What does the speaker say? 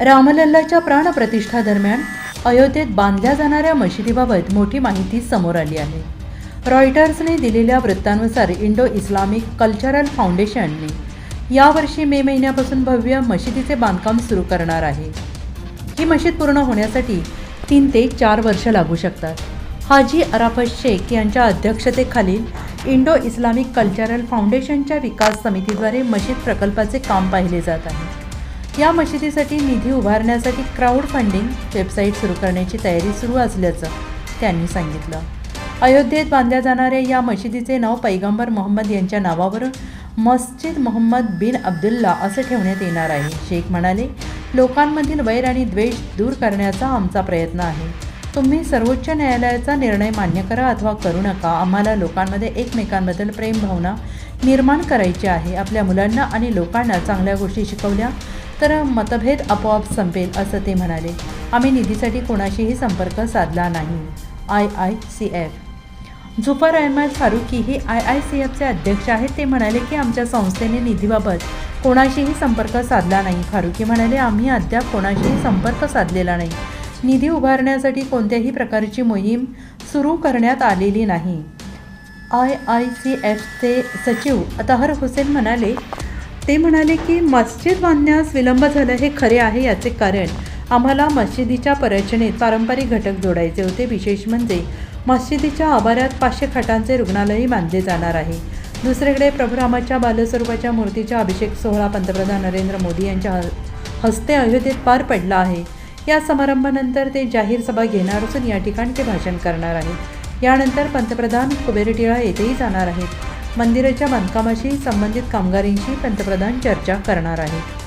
रामलल्लाच्या प्राणप्रतिष्ठा दरम्यान अयोध्येत बांधल्या जाणाऱ्या मशिदीबाबत मोठी माहिती समोर आली आहे. रॉयटर्सने दिलेल्या वृत्तानुसार इंडो इस्लामिक कल्चरल फाउंडेशनने यावर्षी मे महिन्यापासून भव्य मशिदीचे बांधकाम सुरू करणार आहे. ही मशीद पूर्ण होण्यासाठी तीन ते चार वर्ष लागू शकतात. हाजी अराफत शेख यांच्या अध्यक्षतेखालील इंडो इस्लामिक कल्चरल फाउंडेशनच्या विकास समितीद्वारे मशीद प्रकल्पाचे काम पाहिले जात आहे. या मशिदीसाठी निधी उभारण्यासाठी क्राऊड फंडिंग वेबसाईट सुरू करण्याची तयारी सुरू असल्याचं त्यांनी सांगितलं. अयोध्येत बांधल्या जाणाऱ्या या मशिदीचे नाव पैगंबर मोहम्मद यांच्या नावावर मस्जिद मोहम्मद बिन अब्दुल्ला असं ठेवण्यात येणार आहे. शेख म्हणाले लोकांमधील वैर आणि द्वेष दूर करण्याचा आमचा प्रयत्न आहे. तुम्ही सर्वोच्च न्यायालयाचा निर्णय मान्य करा अथवा करू नका. आम्हाला लोकांमध्ये एकमेकांबद्दल प्रेमभावना निर्माण करायची आहे. आपल्या मुलांना आणि लोकांना चांगल्या गोष्टी शिकवल्या. तर मतभेद आपोआप संपेल असं ते म्हणाले. आम्ही निधीसाठी कोणाशीही संपर्क साधला नाही. I I C F. Zufar Ahmad Farooqui हे आय आय सी एफचे अध्यक्ष आहेत. ते म्हणाले की आमच्या संस्थेने निधीबाबत कोणाशीही संपर्क साधला नाही. फारुकी म्हणाले आम्ही अद्याप कोणाशीही संपर्क साधलेला नाही. निधी उभारण्यासाठी कोणत्याही प्रकारची मोहीम सुरू करण्यात आलेली नाही. आय आय सी एफचे सचिव अतहर हुसेन म्हणाले ते म्हणाले की मस्जिद बांधण्यास विलंब झालं हे खरे आहे याचे कारण आम्हाला मशिदीच्या परचनेत पारंपरिक घटक जोडायचे होते. विशेष म्हणजे मशिदीच्या आभाऱ्यात पाचशे खाटांचे रुग्णालयही बांधले जाणार आहे. दुसरीकडे प्रभुरामाच्या बालस्वरूपाच्या मूर्तीचा अभिषेक सोहळा पंतप्रधान नरेंद्र मोदी यांच्या ह- हस्ते अयोध्येत पार पडला आहे. या समारंभानंतर ते जाहीर सभा घेणार असून या ठिकाणी ते भाषण करणार आहेत. यानंतर पंतप्रधान कुबेरटिळा येथेही जाणार आहेत. मंदिराच्या बांधकामाशी संबंधित कामगारांशी पंतप्रधान चर्चा करणार आहेत.